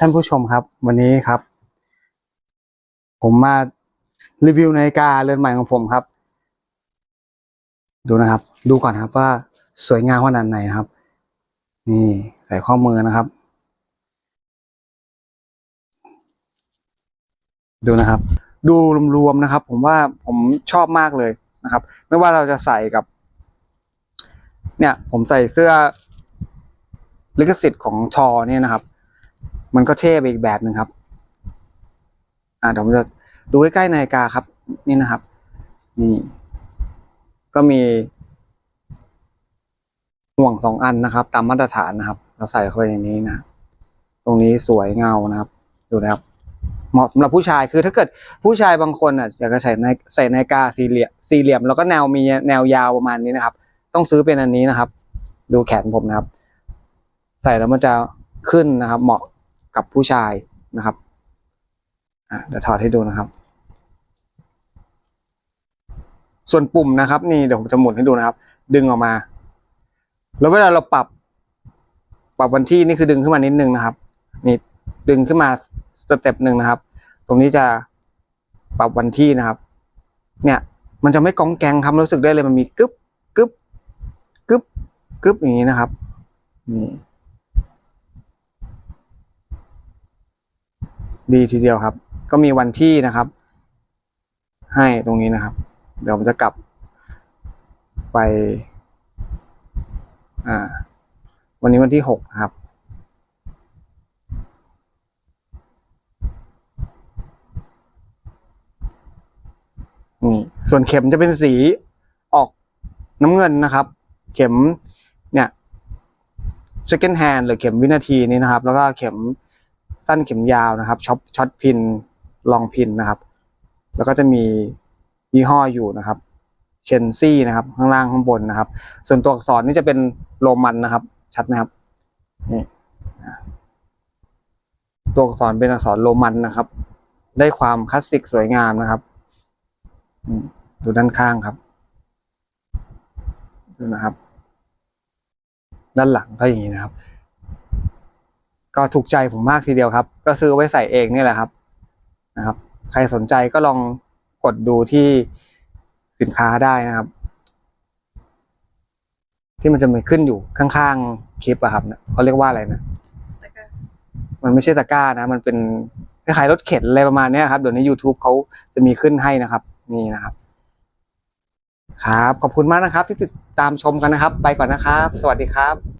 ท่านผู้ชมครับ วันนี้ครับ ผมมารีวิวนาฬิกาเรือนใหม่ของผมครับ ดูนะครับ ดูก่อนครับว่าสวยงามขนาดไหนครับ นี่ใส่ข้อมือนะครับ ดูนะครับ ดูรวมๆนะครับ ผมว่าผมชอบมากเลยนะครับ ไม่ว่าเราจะใส่กับ เนี่ย ผมใส่เสื้อลิขสิทธิ์ของชอเนี่ยนะครับ มันก็เท่ไปอีกแบบหนึ่งครับ อ่าเดี๋ยวผมจะดูใกล้ๆนาฬิกาครับ นี่นะครับ นี่ ก็มีห่วงสองอันนะครับ ตามมาตรฐานนะครับ เราใส่เข้าไปในนี้นะตรงนี้สวยเงานะครับ ดูนะครับ เหมาะสำหรับผู้ชายคือถ้าเกิดผู้ชายบางคนอะอยากจะใส่ในใส่นาฬิกาสี่เหลี่ยมสี่เหลี่ยม แล้วก็แนวมีแนวยาวประมาณนี้นะครับ ต้องซื้อเป็นอันนี้นะครับ ดูแขนผมนะครับ ใส่แล้วมันจะขึ้นนะครับ เหมาะ กับผู้ชายนะครับอะเดี๋ยวถอดให้ดูนะครับ ส่วนปุ่มนะครับ นี่เดี๋ยวผมจะหมุนให้ดูนะครับ ดึงออกมา แล้วเวลาเราปรับ ปรับวันที่นี่คือดึงขึ้นมานิดนึงนะครับ นี่ดึงขึ้นมาสเต็ปหนึ่งนะครับ ตรงนี้จะปรับวันที่นะครับ เนี่ย มันจะไม่กองแกงครับรู้สึกได้เลยมันมีกึ๊บกึ๊บกึ๊บกึ๊บอย่างนี้นะครับนี่ ดีทีเดียวครับ ก็มีวันที่นะครับ ให้ตรงนี้นะครับ เดี๋ยวผมจะกลับไปอ่า วันนี้วันที่หกครับนี่ส่วนเข็มจะเป็นสีออกน้ำเงินนะครับ เข็มเนี่ย second hand หรือเข็มวินาทีนี้นะครับ แล้วก็เข็ม สั้นเข็มยาวนะครับช็อปช็อตพินลองพินนะครับ แล้วก็จะมียี่ห้ออยู่นะครับเชนซี่นะครับ ข้างล่างข้างบนนะครับ ส่วนตัวอักษรนี่จะเป็นโรมันนะครับ ชัดไหมครับนี่ตัวอักษรเป็นอักษรโรมันนะครับ ได้ความคลาสสิกสวยงามนะครับดูด้านข้างครับดูนะครับ ด้านหลังก็อย่างนี้นะครับ ก็ถูกใจผมมากทีเดียวครับ ก็ซื้อไว้ใส่เองนี่แหละครับนะครับ ใครสนใจก็ลองกดดูที่สินค้าได้นะครับ ที่มันจะมีขึ้นอยู่ข้างๆคลิปอะครับเนี่ยเขาเรียกว่าอะไรนะแล้วก็มันไม่ใช่ตะกร้านะ มันเป็นคล้ายๆรถเข็นอะไรประมาณเนี้ยครับเดี๋ยวใน YouTube เขาจะมีขึ้นให้นะครับ นี่นะครับ ครับ ขอบคุณมากนะครับ ที่ติดตามชมกันนะครับ ไปก่อนนะครับ สวัสดีครับ